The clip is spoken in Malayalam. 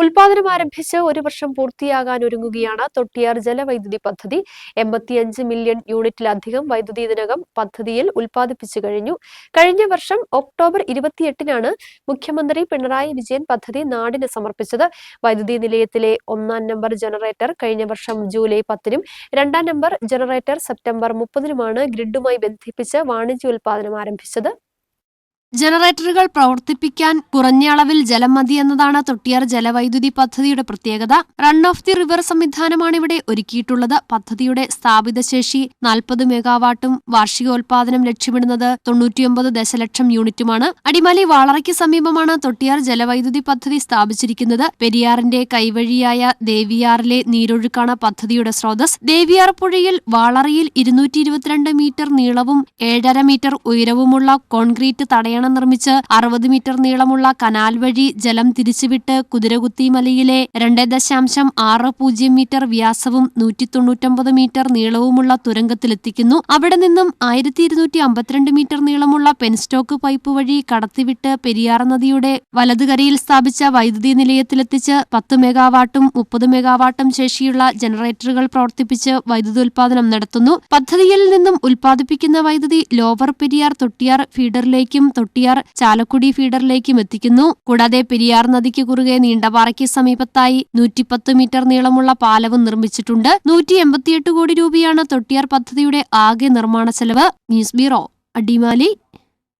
ഉൽപാദനം ആരംഭിച്ച് ഒരു വർഷം പൂർത്തിയാകാൻ ഒരുങ്ങുകയാണ് തൊട്ടിയാർ ജലവൈദ്യുതി പദ്ധതി. എൺപത്തിയഞ്ച് മില്യൺ യൂണിറ്റിലധികം വൈദ്യുതി ഇതിനകം പദ്ധതിയിൽ ഉൽപ്പാദിപ്പിച്ചു കഴിഞ്ഞു. കഴിഞ്ഞ വർഷം ഒക്ടോബർ ഇരുപത്തിയെട്ടിനാണ് മുഖ്യമന്ത്രി പിണറായി വിജയൻ പദ്ധതി നാടിന് സമർപ്പിച്ചത്. വൈദ്യുതി നിലയത്തിലെ ഒന്നാം നമ്പർ ജനറേറ്റർ കഴിഞ്ഞ വർഷം ജൂലൈ പത്തിനും രണ്ടാം നമ്പർ ജനറേറ്റർ സെപ്റ്റംബർ മുപ്പതിനുമാണ് ഗ്രിഡുമായി ബന്ധിപ്പിച്ച് വാണിജ്യ ഉൽപാദനം ആരംഭിച്ചത്. ജനറേറ്ററുകൾ പ്രവർത്തിപ്പിക്കാൻ കുറഞ്ഞ അളവിൽ ജലം മതി എന്നതാണ് തൊട്ടിയാർ ജലവൈദ്യുതി പദ്ധതിയുടെ പ്രത്യേകത. റൺ ഓഫ് ദി റിവർ സംവിധാനമാണ് ഇവിടെ ഒരുക്കിയിട്ടുള്ളത്. പദ്ധതിയുടെ സ്ഥാപിത ശേഷി നാൽപ്പത് മെഗാവാട്ടും വാർഷികോൽപാദനം ലക്ഷ്യമിടുന്നത് തൊണ്ണൂറ്റിയൊമ്പത് ദശലക്ഷം യൂണിറ്റുമാണ്. അടിമാലി വാളറയ്ക്ക് സമീപമാണ് തൊട്ടിയാർ ജലവൈദ്യുതി പദ്ധതി സ്ഥാപിച്ചിരിക്കുന്നത്. പെരിയാറിന്റെ കൈവഴിയായ ദേവിയാറിലെ നീരൊഴുക്കാണ് പദ്ധതിയുടെ സ്രോതസ്. ദേവിയാർ പുഴയിൽ വാളറയിൽ ഇരുന്നൂറ്റി മീറ്റർ നീളവും ഏഴര മീറ്റർ ഉയരവുമുള്ള കോൺക്രീറ്റ് തടയണം നിർമ്മിച്ച് അറുപത് മീറ്റർ നീളമുള്ള കനാൽ വഴി ജലം തിരിച്ചുവിട്ട് കുതിരകുത്തി മലയിലെ രണ്ട് ദശാംശം ആറ് പൂജ്യം മീറ്റർ വ്യാസവും നൂറ്റി തൊണ്ണൂറ്റൊമ്പത് മീറ്റർ നീളവുമുള്ള തുരങ്കത്തിലെത്തിക്കുന്നു. അവിടെ നിന്നും ആയിരത്തി ഇരുന്നൂറ്റി അമ്പത്തിരണ്ട് മീറ്റർ നീളമുള്ള പെൻസ്റ്റോക്ക് പൈപ്പ് വഴി കടത്തിവിട്ട് പെരിയാർ നദിയുടെ വലതുകരയിൽ സ്ഥാപിച്ച വൈദ്യുതി നിലയത്തിലെത്തിച്ച് പത്ത് മെഗാവാട്ടും മുപ്പത് മെഗാവാട്ടും ശേഷിയുള്ള ജനറേറ്ററുകൾ പ്രവർത്തിപ്പിച്ച് വൈദ്യുതോൽപാദനം നടത്തുന്നു. പദ്ധതിയിൽ നിന്നും ഉൽപ്പാദിപ്പിക്കുന്ന വൈദ്യുതി ലോവർ പെരിയാർ തൊട്ടിയാർ ഫീഡറിലേക്കും തൊട്ടിയാർ ചാലക്കുടി ഫീഡറിലേക്കും എത്തിക്കുന്നു. കൂടാതെ പെരിയാർ നദിക്ക് കുറുകെ നീണ്ടപാറയ്ക്ക് സമീപത്തായി നൂറ്റിപ്പത്ത് മീറ്റർ നീളമുള്ള പാലവും നിർമ്മിച്ചിട്ടുണ്ട്. നൂറ്റി എൺപത്തിയെട്ട് കോടി രൂപയാണ് തൊട്ടിയാർ പദ്ധതിയുടെ ആകെ നിർമ്മാണ ചെലവ്. News bureau Adimali.